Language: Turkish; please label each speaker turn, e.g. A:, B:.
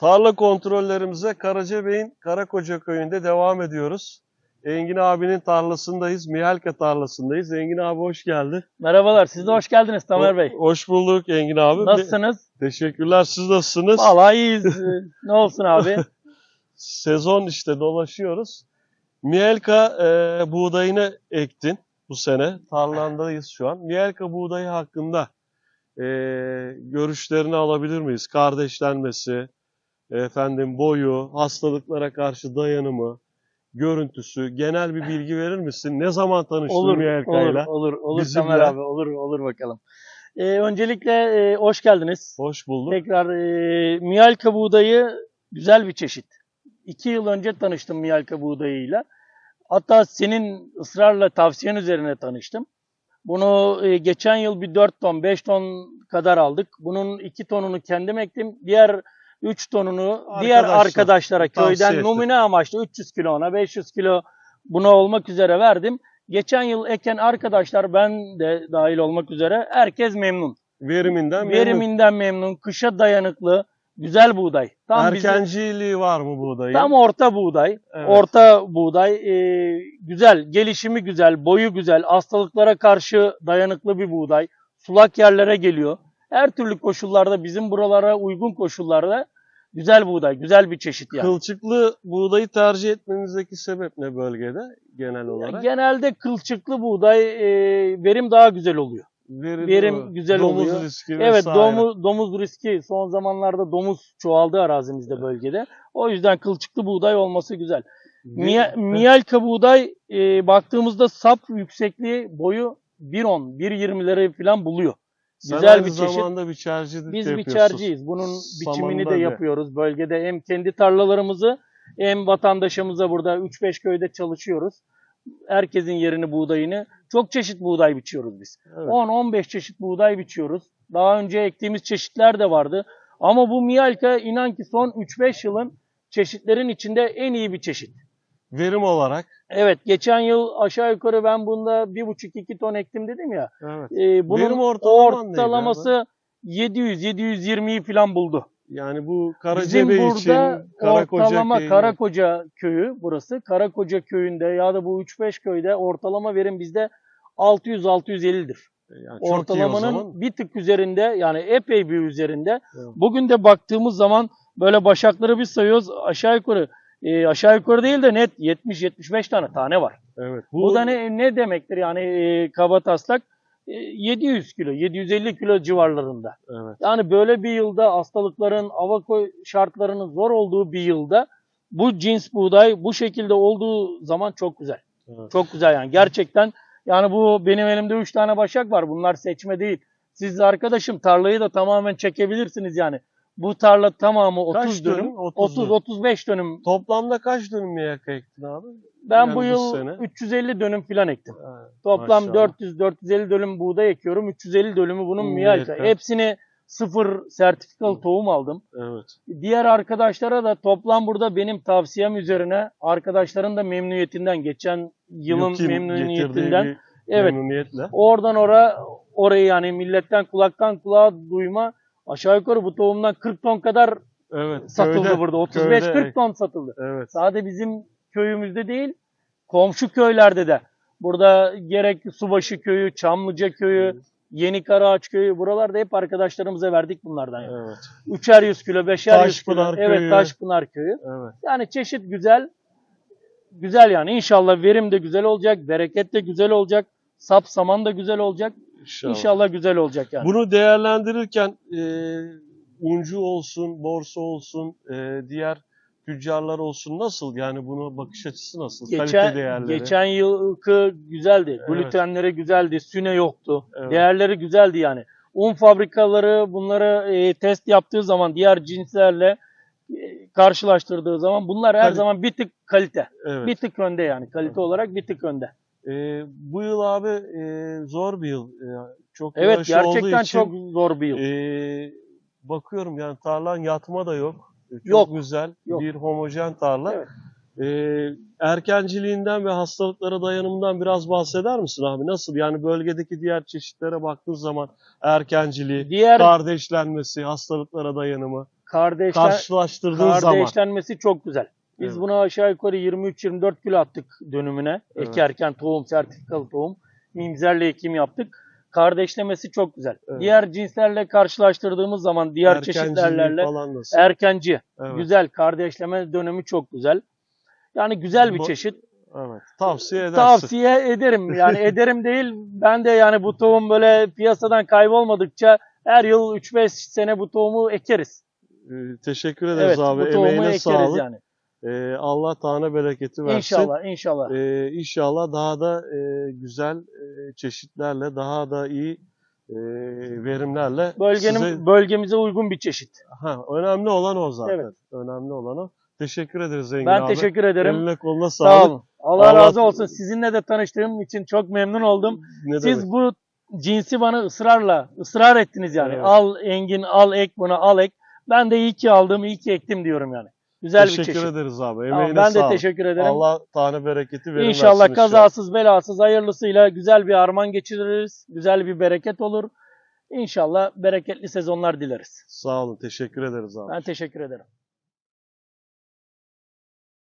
A: Tarla kontrollerimize Karacabey'in Karakoca köyünde devam ediyoruz. Engin abinin tarlasındayız. Mihalka tarlasındayız. Engin abi hoş geldi.
B: Merhabalar, siz de hoş geldiniz Tamer Bey.
A: Ho- Hoş bulduk Engin abi.
B: Nasılsınız?
A: Teşekkürler. Siz nasılsınız?
B: Vallahi iyiyiz. Ee, ne olsun abi?
A: Sezon işte dolaşıyoruz. Mihalka e, buğdayını ektin bu sene. Tarlandayız şu an. Mihalka buğdayı hakkında e, görüşlerini alabilir miyiz? Kardeşlenmesi, efendim boyu, hastalıklara karşı dayanımı, görüntüsü, genel bir bilgi verir misin? Ne zaman tanıştın
B: olur, olur,
A: Mihalka'yla?
B: olur, olur
A: Bizimle.
B: Tamer abi, olur, olur bakalım. Ee, öncelikle e, hoş geldiniz.
A: Hoş bulduk.
B: Tekrar e, Miyalka buğdayı güzel bir çeşit. İki yıl önce tanıştım Miyalka buğdayıyla. Hatta senin ısrarla tavsiyen üzerine tanıştım. Bunu e, geçen yıl bir 4 ton, 5 ton kadar aldık. Bunun 2 tonunu kendim ektim. Diğer 3 tonunu diğer
A: Arkadaşlar,
B: arkadaşlara
A: tavsiye
B: köyden numune amaçlı 300 kilo ona, 500 kilo buna olmak üzere verdim. Geçen yıl eken arkadaşlar ben de dahil olmak üzere herkes memnun.
A: Veriminden memnun.
B: Veriminden memnun, kışa dayanıklı, güzel buğday. Tam bizim-
A: Erkenciliği var mı buğdayın?
B: tam orta buğday.
A: Evet.
B: Orta buğday e, güzel, gelişimi güzel, boyu güzel, hastalıklara karşı dayanıklı bir buğday. Sulak yerlere geliyor. Her türlü koşullarda bizim buralara uygun koşullarda güzel buğday, güzel bir çeşit yani.
A: Kılçıklı buğdayı tercih etmenizdeki sebep ne bölgede genel olarak?
B: Genelde kılçıklı buğday e, verim daha güzel oluyor.
A: Verim,
B: verim güzel
A: domuz
B: oluyor.
A: riski
B: Evet domuz, domuz riski son zamanlarda domuz çoğaldı arazimizde bölgede. O yüzden kılçıklı buğday olması güzel. Miya, Miyalka buğday e, baktığımızda sap yüksekliği boyu 1.10, 1.20'leri falan buluyor.
A: Sen
B: güzel
A: aynı
B: bir çeşit.
A: zamanda biçercilik
B: Biz
A: de yapıyorsun.
B: biçerciyiz. Bunun biçimini de yapıyoruz bölgede. Hem kendi tarlalarımızı hem vatandaşımıza burada 3-5 köyde çalışıyoruz. Herkesin yerini buğdayını. Çok çeşit buğday biçiyoruz biz.
A: Evet.
B: 10-15 çeşit buğday biçiyoruz. Daha önce ektiğimiz çeşitler de vardı. Ama bu Miyalka inan ki son 3-5 yılın çeşitlerin içinde en iyi bir çeşit.
A: Verim olarak.
B: Evet geçen yıl aşağı yukarı ben bunda 1,5-2 ton ektim dedim ya.
A: Evet.
B: Ee, bunun
A: Verim
B: ortalaması 700-720'yi falan buldu.
A: Yani bu
B: Bizim
A: Karacabey
B: burada
A: için Karakoca
B: ortalama
A: köyü-
B: Karakoca köyü burası. Karakoca köyünde ya da bu 3-5 köyde ortalama verim bizde 600-650'dir.
A: yani çok iyi o
B: Ortalamanın bir tık üzerinde yani epey bir üzerinde.
A: Evet.
B: Bugün de baktığımız zaman böyle başakları bir sayıyoruz aşağı yukarı e, aşağı yukarı değil de net 70-75 tane tane var.
A: Evet.
B: Bu, da ne ne demektir yani e, kaba taslak E, 700 kilo 750 kilo civarlarında.
A: Evet.
B: Yani böyle bir yılda hastalıkların hava şartlarının zor olduğu bir yılda bu cins buğday bu şekilde olduğu zaman çok güzel.
A: Evet.
B: Çok güzel yani gerçekten yani bu benim elimde 3 tane başak var. Bunlar seçme değil. Siz arkadaşım tarlayı da tamamen çekebilirsiniz yani. Bu tarla tamamı 30
A: Kaç
B: dönüm,
A: dönüm? 30
B: 30 35 dönüm.
A: Toplamda kaç dönüm miyaka ektin abi?
B: Ben
A: Yani
B: bu yıl
A: sene.
B: 350 dönüm filan ektim.
A: Evet,
B: Toplam
A: maşallah.
B: 400-450 dönüm buğday ekiyorum. 350 dönümü bunun
A: Hmm,
B: miyalka.
A: yeter.
B: Hepsini sıfır sertifikalı tohum aldım.
A: Evet.
B: Diğer arkadaşlara da toplam burada benim tavsiyem üzerine arkadaşların da memnuniyetinden geçen yılın
A: Yukim
B: memnuniyetinden evet
A: memnuniyetle.
B: oradan ora orayı yani milletten kulaktan kulağa duyma aşağı yukarı bu tohumdan 40 ton kadar
A: Evet.
B: satıldı
A: köyde-
B: burada.
A: köyde
B: 35-40
A: ek-
B: ton satıldı.
A: Evet.
B: Sadece bizim köyümüzde değil, komşu köylerde de. Burada gerek Subaşı köyü, Çamlıca köyü, Yeni Karaağaç köyü buralarda hep arkadaşlarımıza verdik bunlardan. Yani.
A: Evet.
B: Üçer yüz kilo, beşer yüz kilo.
A: Taşpınar
B: Evet
A: köyü.
B: Taşpınar köyü.
A: Evet.
B: Yani çeşit güzel. Güzel yani inşallah verim de güzel olacak, bereket de güzel olacak, sap saman da güzel olacak.
A: İnşallah.
B: İnşallah güzel olacak yani.
A: Bunu değerlendirirken e, uncu olsun, borsa olsun, e, diğer tüccarlar olsun nasıl? Yani bunu bakış açısı nasıl? Kalite
B: Geçen,
A: değerleri.
B: geçen yılki güzeldi.
A: Evet.
B: Glutenleri güzeldi. Süne yoktu.
A: Evet.
B: Değerleri güzeldi yani. Un fabrikaları bunları e, test yaptığı zaman diğer cinslerle e, karşılaştırdığı zaman bunlar her
A: Kalite.
B: zaman bir tık kalite.
A: Evet.
B: Bir tık önde yani. Kalite olarak bir tık önde.
A: E, bu yıl abi e, zor bir yıl. E, çok
B: Evet gerçekten
A: için,
B: çok zor bir yıl.
A: e, bakıyorum yani tarlan yatma da yok. E, Çok
B: Yok.
A: güzel
B: Yok.
A: bir homojen tarla.
B: Evet.
A: E, erkenciliğinden ve hastalıklara dayanımından biraz bahseder misin abi? Nasıl? Yani bölgedeki diğer çeşitlere baktığın zaman erkenciliği,
B: Diğer
A: kardeşlenmesi, hastalıklara dayanımı.
B: Kardeşler,
A: karşılaştırdığın zaman.
B: kardeşlenmesi çok güzel. Biz
A: Evet.
B: buna aşağı yukarı 23-24 kilo attık dönümüne.
A: Evet.
B: Ekerken tohum, sertifikalı tohum. Mimzerle ekim yaptık. Kardeşlemesi çok güzel.
A: Evet.
B: Diğer cinslerle karşılaştırdığımız zaman diğer çeşitlerle erkenci.
A: Evet,
B: Güzel kardeşleme dönemi çok güzel. Yani güzel bir
A: Bu-
B: çeşit.
A: evet. Tavsiye edersin.
B: Tavsiye ederim. Yani ederim değil. Ben de yani bu tohum böyle piyasadan kaybolmadıkça her yıl 3-5 sene bu tohumu ekeriz.
A: Ee, teşekkür ederiz
B: Evet,
A: abi.
B: bu tohumu
A: Emeğine
B: ekeriz
A: sağlık.
B: yani.
A: Ee, Allah tane bereketi versin.
B: İnşallah, inşallah.
A: Ee, inşallah daha da e, güzel e, çeşitlerle, daha da iyi e, verimlerle
B: Bölgenin
A: size...
B: bölgemize uygun bir çeşit.
A: Ha, önemli olan o zaten.
B: Evet.
A: Önemli olan o. Teşekkür ederiz Zengin
B: Ben
A: abi.
B: teşekkür ederim.
A: Eline koluna sağlık.
B: Sağ olun. Allah,
A: Allah-
B: razı olsun. Sizinle de tanıştığım için çok memnun oldum.
A: Ne
B: Siz
A: demek?
B: bu cinsi bana ısrarla, ısrar ettiniz yani.
A: Evet.
B: Al Engin, al ek bunu, al ek. Ben de iyi ki aldım, iyi ki ektim diyorum yani. Güzel bir
A: teşekkür
B: çeşit.
A: ederiz abi.
B: Tamam,
A: Emeğine
B: ben de
A: sağlık.
B: teşekkür ederim.
A: Allah tane bereketi verin
B: İnşallah kazasız belasız hayırlısıyla güzel bir armağan geçiririz. Güzel bir bereket olur. İnşallah bereketli sezonlar dileriz.
A: Sağ olun. Teşekkür ederiz abi.
B: Ben teşekkür ederim.